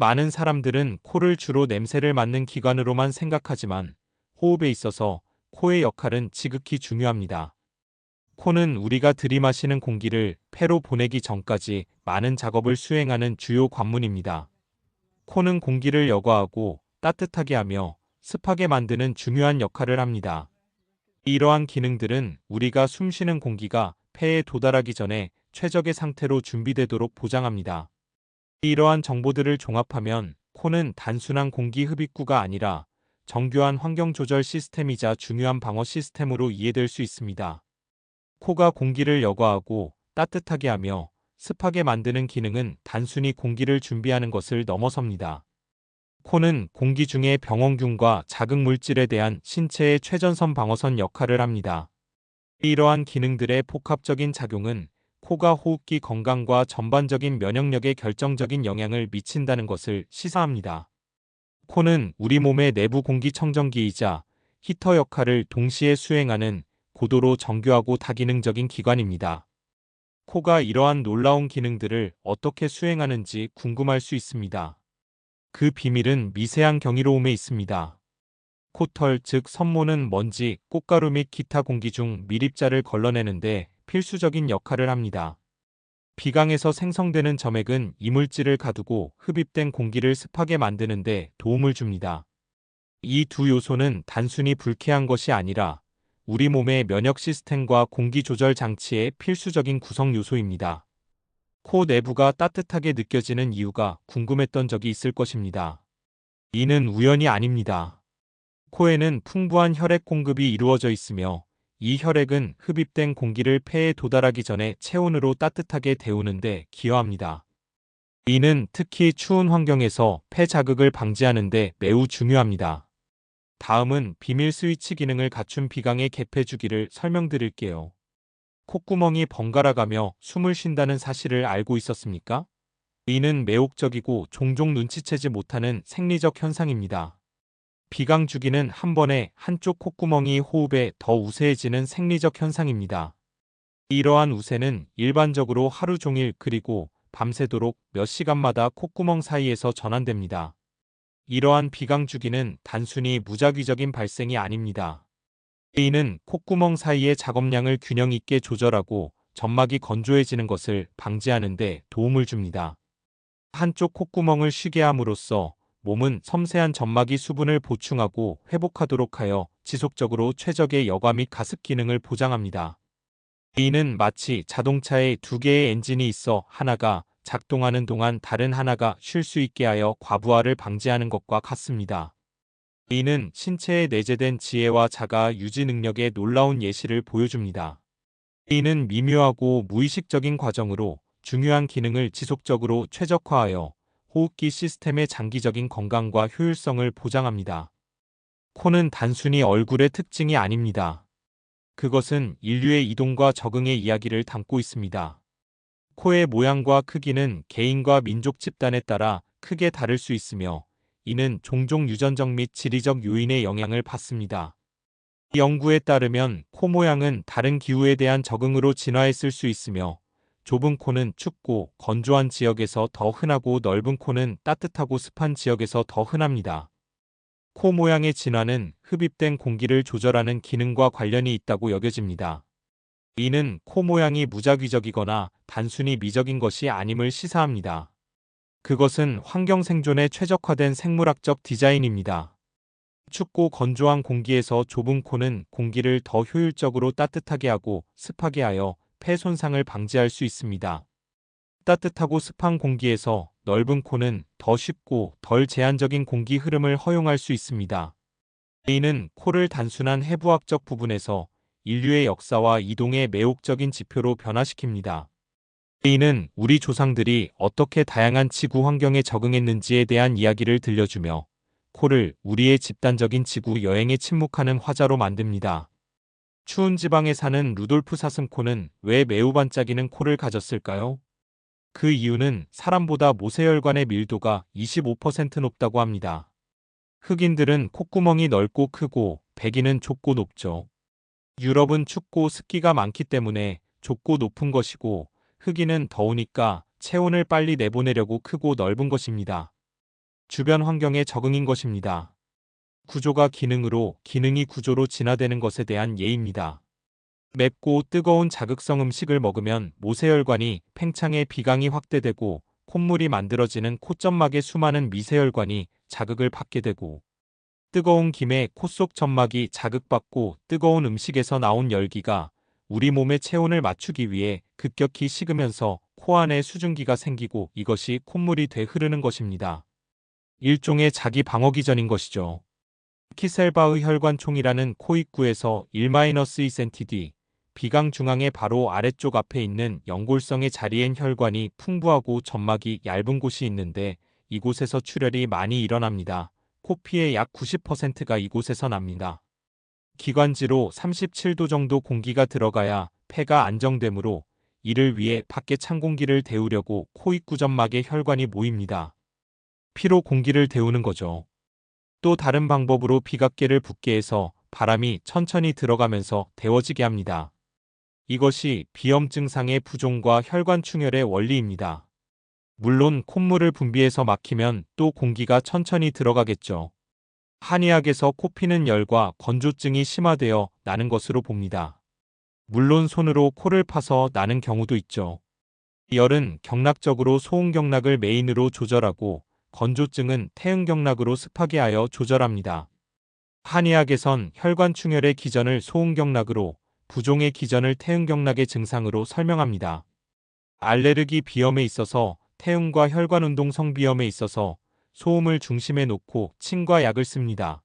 많은 사람들은 코를 주로 냄새를 맡는 기관으로만 생각하지만 호흡에 있어서 코의 역할은 지극히 중요합니다. 코는 우리가 들이마시는 공기를 폐로 보내기 전까지 많은 작업을 수행하는 주요 관문입니다. 코는 공기를 여과하고 따뜻하게 하며 습하게 만드는 중요한 역할을 합니다. 이러한 기능들은 우리가 숨쉬는 공기가 폐에 도달하기 전에 최적의 상태로 준비되도록 보장합니다. 이러한 정보들을 종합하면 코는 단순한 공기 흡입구가 아니라 정교한 환경 조절 시스템이자 중요한 방어 시스템으로 이해될 수 있습니다. 코가 공기를 여과하고 따뜻하게 하며 습하게 만드는 기능은 단순히 공기를 준비하는 것을 넘어섭니다. 코는 공기 중의 병원균과 자극 물질에 대한 신체의 최전선 방어선 역할을 합니다. 이러한 기능들의 복합적인 작용은 코가 호흡기 건강과 전반적인 면역력에 결정적인 영향을 미친다는 것을 시사합니다. 코는 우리 몸의 내부 공기청정기이자 히터 역할을 동시에 수행하는 고도로 정교하고 다기능적인 기관입니다. 코가 이러한 놀라운 기능들을 어떻게 수행하는지 궁금할 수 있습니다. 그 비밀은 미세한 경이로움에 있습니다. 코털 즉 선모는 먼지, 꽃가루 및 기타 공기 중 밀입자를 걸러내는데 필수적인 역할을 합니다. 비강에서 생성되는 점액은 이물질을 가두고 흡입된 공기를 습하게 만드는데 도움을 줍니다. 이 두 요소는 단순히 불쾌한 것이 아니라 우리 몸의 면역 시스템과 공기 조절 장치의 필수적인 구성 요소입니다. 코 내부가 따뜻하게 느껴지는 이유가 궁금했던 적이 있을 것입니다. 이는 우연이 아닙니다. 코에는 풍부한 혈액 공급이 이루어져 있으며 이 혈액은 흡입된 공기를 폐에 도달하기 전에 체온으로 따뜻하게 데우는데 기여합니다. 이는 특히 추운 환경에서 폐 자극을 방지하는 데 매우 중요합니다. 다음은 비밀 스위치 기능을 갖춘 비강의 개폐 주기를 설명드릴게요. 콧구멍이 번갈아가며 숨을 쉰다는 사실을 알고 있었습니까? 이는 매혹적이고 종종 눈치채지 못하는 생리적 현상입니다. 비강 주기는 한 번에 한쪽 콧구멍이 호흡에 더 우세해지는 생리적 현상입니다. 이러한 우세는 일반적으로 하루 종일 그리고 밤새도록 몇 시간마다 콧구멍 사이에서 전환됩니다. 이러한 비강 주기는 단순히 무작위적인 발생이 아닙니다. 이는 콧구멍 사이의 작업량을 균형 있게 조절하고 점막이 건조해지는 것을 방지하는 데 도움을 줍니다. 한쪽 콧구멍을 쉬게 함으로써 몸은 섬세한 점막이 수분을 보충하고 회복하도록 하여 지속적으로 최적의 여과 및 가습 기능을 보장합니다. 이는 마치 자동차에 두 개의 엔진이 있어 하나가 작동하는 동안 다른 하나가 쉴 수 있게 하여 과부하를 방지하는 것과 같습니다. 이는 신체에 내재된 지혜와 자가 유지 능력의 놀라운 예시를 보여줍니다. 이는 미묘하고 무의식적인 과정으로 중요한 기능을 지속적으로 최적화하여 호흡기 시스템의 장기적인 건강과 효율성을 보장합니다. 코는 단순히 얼굴의 특징이 아닙니다. 그것은 인류의 이동과 적응의 이야기를 담고 있습니다. 코의 모양과 크기는 개인과 민족 집단에 따라 크게 다를 수 있으며 이는 종종 유전적 및 지리적 요인의 영향을 받습니다. 연구에 따르면 코 모양은 다른 기후에 대한 적응으로 진화했을 수 있으며 좁은 코는 춥고 건조한 지역에서 더 흔하고 넓은 코는 따뜻하고 습한 지역에서 더 흔합니다. 코 모양의 진화는 흡입된 공기를 조절하는 기능과 관련이 있다고 여겨집니다. 이는 코 모양이 무작위적이거나 단순히 미적인 것이 아님을 시사합니다. 그것은 환경 생존에 최적화된 생물학적 디자인입니다. 춥고 건조한 공기에서 좁은 코는 공기를 더 효율적으로 따뜻하게 하고 습하게 하여 폐 손상을 방지할 수 있습니다. 따뜻하고 습한 공기에서 넓은 코는 더 쉽고 덜 제한적인 공기 흐름을 허용할 수 있습니다. 이는 코를 단순한 해부학적 부분에서 인류의 역사와 이동의 매혹적인 지표로 변화시킵니다. 이는 우리 조상들이 어떻게 다양한 지구 환경에 적응했는지에 대한 이야기를 들려주며 코를 우리의 집단적인 지구 여행에 침묵하는 화자로 만듭니다. 추운 지방에 사는 루돌프 사슴코는 왜 매우 반짝이는 코를 가졌을까요? 그 이유는 사람보다 모세혈관의 밀도가 25% 높다고 합니다. 흑인들은 콧구멍이 넓고 크고 백인은 좁고 높죠. 유럽은 춥고 습기가 많기 때문에 좁고 높은 것이고 흑인은 더우니까 체온을 빨리 내보내려고 크고 넓은 것입니다. 주변 환경의 적응인 것입니다. 구조가 기능으로 기능이 구조로 진화되는 것에 대한 예입니다. 맵고 뜨거운 자극성 음식을 먹으면 모세혈관이 팽창해 비강이 확대되고 콧물이 만들어지는 콧점막의 수많은 미세혈관이 자극을 받게 되고 뜨거운 김에 코속 점막이 자극받고 뜨거운 음식에서 나온 열기가 우리 몸의 체온을 맞추기 위해 급격히 식으면서 코 안에 수증기가 생기고 이것이 콧물이 돼 흐르는 것입니다. 일종의 자기 방어 기전인 것이죠. 키셀바의 혈관총이라는 코 입구에서 1-2cm 뒤 비강 중앙의 바로 아래쪽 앞에 있는 연골성의 자리엔 혈관이 풍부하고 점막이 얇은 곳이 있는데 이곳에서 출혈이 많이 일어납니다. 코피의 약 90%가 이곳에서 납니다. 기관지로 37도 정도 공기가 들어가야 폐가 안정되므로 이를 위해 밖에 찬 공기를 데우려고 코 입구 점막에 혈관이 모입니다. 피로 공기를 데우는 거죠. 또 다른 방법으로 비각계를 붓게 해서 바람이 천천히 들어가면서 데워지게 합니다. 이것이 비염 증상의 부종과 혈관 충혈의 원리입니다. 물론 콧물을 분비해서 막히면 또 공기가 천천히 들어가겠죠. 한의학에서 코피는 열과 건조증이 심화되어 나는 것으로 봅니다. 물론 손으로 코를 파서 나는 경우도 있죠. 열은 경락적으로 소음 경락을 메인으로 조절하고 건조증은 태음경락으로 습하게 하여 조절합니다. 한의학에선 혈관 충혈의 기전을 소음 경락으로 부종의 기전을 태음경락의 증상으로 설명합니다. 알레르기 비염에 있어서 태음과 혈관 운동 성비염에 있어서 소음을 중심에 놓고 침과 약을 씁니다.